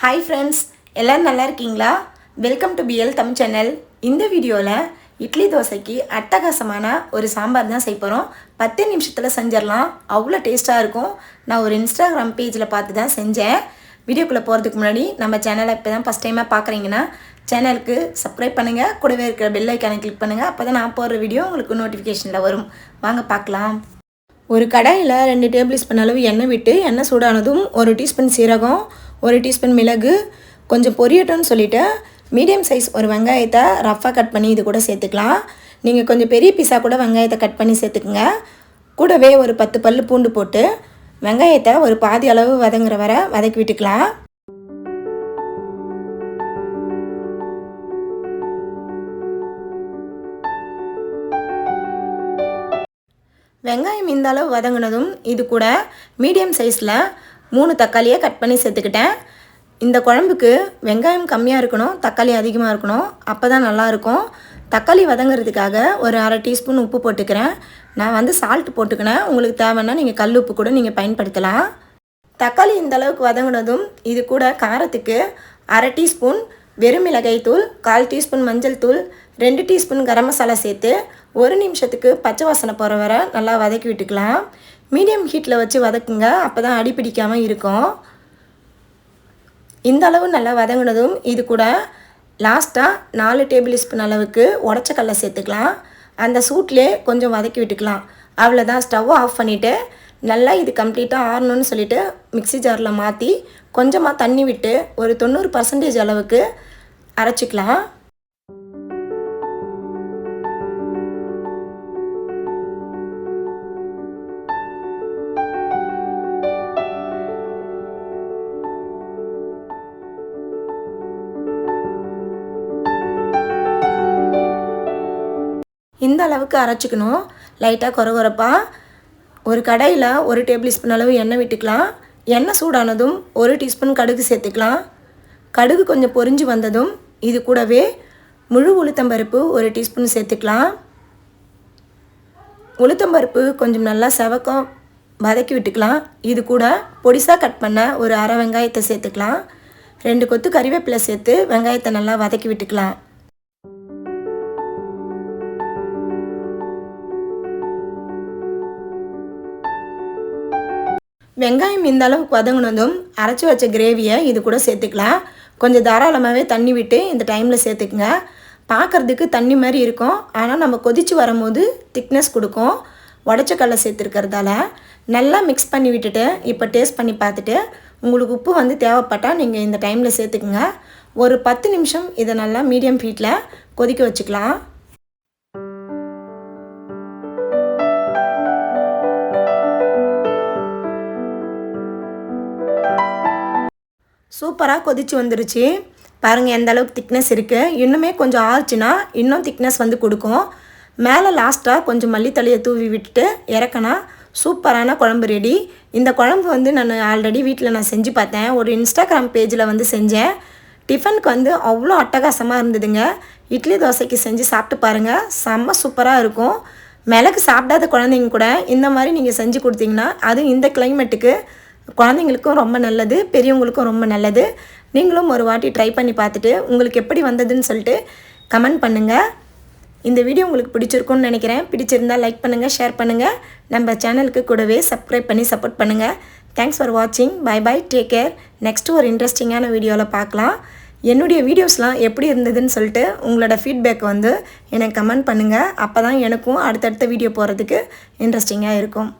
Hi friends எல்லோரும் நல்லா இருக்கீங்களா? Welcome to P L Tamil channel இந்த வீடியோவில் இட்லி தோசைக்கு அட்டகாசமான ஒரு சாம்பார் தான் செய்ய போகிறோம் பத்து நிமிஷத்தில் செஞ்சிடலாம். அவ்வளோ டேஸ்ட்டாக இருக்கும். நான் ஒரு இன்ஸ்டாகிராம் பேஜில் பார்த்து தான் செஞ்சேன். வீடியோக்குள்ளே போகிறதுக்கு முன்னாடி நம்ம சேனலை இப்போ தான் ஃபஸ்ட் டைமாக பார்க்குறீங்கன்னா சேனலுக்கு சப்ஸ்கிரைப் பண்ணுங்கள் கூடவே இருக்கிற பெல் ஐக்கானை கிளிக் பண்ணுங்கள் அப்போ தான் நான் போடுற வீடியோ உங்களுக்கு நோட்டிஃபிகேஷனில் வரும். வாங்க பார்க்கலாம். ஒரு கடாயில் ரெண்டு டேபிள் ஸ்பூன் அளவு எண்ணெய் விட்டு எண்ணெய் சூடானதும் ஒரு டீஸ்பூன் சீரகம் ஒரு டீஸ்பூன் மிளகு கொஞ்சம் பொரியட்டும்னு சொல்லிவிட்டு மீடியம் சைஸ் ஒரு வெங்காயத்தை ரஃப்பாக கட் பண்ணி இது கூட சேர்த்துக்கலாம். நீங்கள் கொஞ்சம் பெரிய பீஸாக கூட வெங்காயத்தை கட் பண்ணி சேர்த்துக்குங்க. கூடவே ஒரு பத்து பல் பூண்டு போட்டு வெங்காயத்தை ஒரு பாதி அளவு வதங்குற வரை வதக்கி விட்டுக்கலாம். வெங்காயம் இந்த அளவு வதங்கினதும் இது கூட மீடியம் சைஸில் மூணு தக்காளியை கட் பண்ணி சேர்த்துக்கிட்டேன். இந்த குழம்புக்கு வெங்காயம் கம்மியாக இருக்கணும் தக்காளி அதிகமாக இருக்கணும் அப்போ தான் நல்லாயிருக்கும் தக்காளி வதங்கிறதுக்காக ஒரு அரை டீஸ்பூன் உப்பு போட்டுக்கிறேன். நான் வந்து சால்ட் போட்டுக்கினேன். உங்களுக்கு தேவைன்னா நீங்கள் கல் உப்பு கூட நீங்கள் பயன்படுத்தலாம். தக்காளி இந்த அளவுக்கு வதங்கினதும் இது கூட காரத்துக்கு அரை டீஸ்பூன் வெறும் மிளகாய் தூள் கால் டீஸ்பூன் மஞ்சள் தூள் ரெண்டு டீஸ்பூன் கரம் மசாலா சேர்த்து ஒரு நிமிஷத்துக்கு பச்சை வாசனை போகிற வரை நல்லா வதக்கி விட்டுக்கலாம். மீடியம் ஹீட்டில் வச்சு வதக்குங்க. அப்போ தான் அடி பிடிக்காமல் இருக்கும். இந்த அளவு நல்லா வதங்கினதும் இது கூட லாஸ்ட்டாக நாலு டேபிள் ஸ்பூன் அளவுக்கு உடச்ச கடலை சேர்த்துக்கலாம். அந்த சூட்லேயே கொஞ்சம் வதக்கி விட்டுக்கலாம். அவ்வளோதான் ஸ்டவ் ஆஃப் பண்ணிவிட்டு நல்லா இது கம்ப்ளீட்டாக ஆறணும்னு சொல்லிவிட்டு மிக்ஸி ஜாரில் மாற்றி கொஞ்சமாக தண்ணி விட்டு ஒரு தொண்ணூறு பர்சன்டேஜ் அளவுக்கு அரைச்சிக்கலாம். இந்த அளவுக்கு அரைச்சிக்கணும். லைட்டாக கொரகொரப்பாக ஒரு கடையில் ஒரு டேபிள் ஸ்பூன் அளவு எண்ணெய் விட்டுக்கலாம். எண்ணெய் சூடானதும் ஒரு டீஸ்பூன் கடுகு சேர்த்துக்கலாம். கடுகு கொஞ்சம் பொறிஞ்சு வந்ததும் இது கூடவே முழு உளுத்தம்பருப்பு ஒரு டீஸ்பூன் சேர்த்துக்கலாம். உளுத்தம்பருப்பு கொஞ்சம் நல்லா செவக்கம் வதக்கி விட்டுக்கலாம். இது கூட பொடிசாக கட் பண்ண ஒரு அரை வெங்காயத்தை சேர்த்துக்கலாம். ரெண்டு கொத்து கறிவேப்பிலை சேர்த்து வெங்காயத்தை நல்லா வதக்கி விட்டுக்கலாம். வெங்காயம் இந்த அளவுக்கு வதங்கினதும் அரைச்சி வச்ச கிரேவியை இது கூட சேர்த்துக்கலாம். கொஞ்சம் தாராளமாகவே தண்ணி விட்டு இந்த டைமில் சேர்த்துக்குங்க. பார்க்குறதுக்கு தண்ணி மாதிரி இருக்கும். ஆனால் நம்ம கொதித்து வரும்போது திக்னஸ் கொடுக்கும். உடச்ச கடலை சேர்த்துருக்கிறதால. நல்லா மிக்ஸ் பண்ணி விட்டுட்டு இப்போ டேஸ்ட் பண்ணி பார்த்துட்டு உங்களுக்கு உப்பு வந்து தேவைப்பட்டால் நீங்கள் இந்த டைமில் சேர்த்துக்குங்க. ஒரு பத்து நிமிஷம் இதை நல்லா மீடியம் ஹீட்டில் கொதிக்க வச்சுக்கலாம். சூப்பராக கொதிச்சு வந்துருச்சு. பாருங்கள் எந்த அளவுக்கு திக்னஸ் இருக்குது இன்னுமே கொஞ்சம் ஆறுச்சுன்னா இன்னும் திக்னஸ் வந்து கொடுக்கும். மேலே லாஸ்ட்டாக கொஞ்சம் மல்லித்தலையை தூவி விட்டுட்டு இறக்கினா சூப்பரான குழம்பு ரெடி இந்த குழம்பு வந்து நான் ஆல்ரெடி வீட்டில் நான் செஞ்சு பார்த்தேன். ஒரு இன்ஸ்டாகிராம் பேஜில் வந்து செஞ்சேன். டிஃபனுக்கு வந்து அவ்வளோ அட்டகாசமாக இருந்ததுங்க. இட்லி தோசைக்கு செஞ்சு சாப்பிட்டு பாருங்கள் செம்ம சூப்பராக இருக்கும். மிளகு சாப்பிடாத குழந்தைங்க கூட இந்த மாதிரி நீங்கள் செஞ்சு கொடுத்தீங்கன்னா அதுவும் இந்த கிளைமேட்டுக்கு குழந்தைங்களுக்கும் ரொம்ப நல்லது பெரியவங்களுக்கும் ரொம்ப நல்லது. நீங்களும் ஒரு வாட்டி ட்ரை பண்ணி பார்த்துட்டு உங்களுக்கு எப்படி வந்ததுன்னு சொல்லிட்டு கமெண்ட் பண்ணுங்கள் இந்த வீடியோ உங்களுக்கு பிடிச்சிருக்கும்னு நினைக்கிறேன். பிடிச்சிருந்தால் லைக் பண்ணுங்கள் ஷேர் பண்ணுங்கள் நம்ம சேனலுக்கு கூடவே சப்ஸ்கிரைப் பண்ணி சப்போர்ட் பண்ணுங்கள் தேங்க்ஸ் ஃபார் வாட்சிங் bye bye take care next ஒரு இன்ட்ரெஸ்டிங்கான வீடியோவில் பார்க்கலாம். என்னுடைய வீடியோஸ்லாம் எப்படி இருந்ததுன்னு சொல்லிட்டு உங்களோட ஃபீட்பேக் வந்து எனக்கு கமெண்ட் பண்ணுங்கள் அப்போ தான் எனக்கும் அடுத்தடுத்த வீடியோ போகிறதுக்கு இன்ட்ரெஸ்டிங்காக இருக்கும்.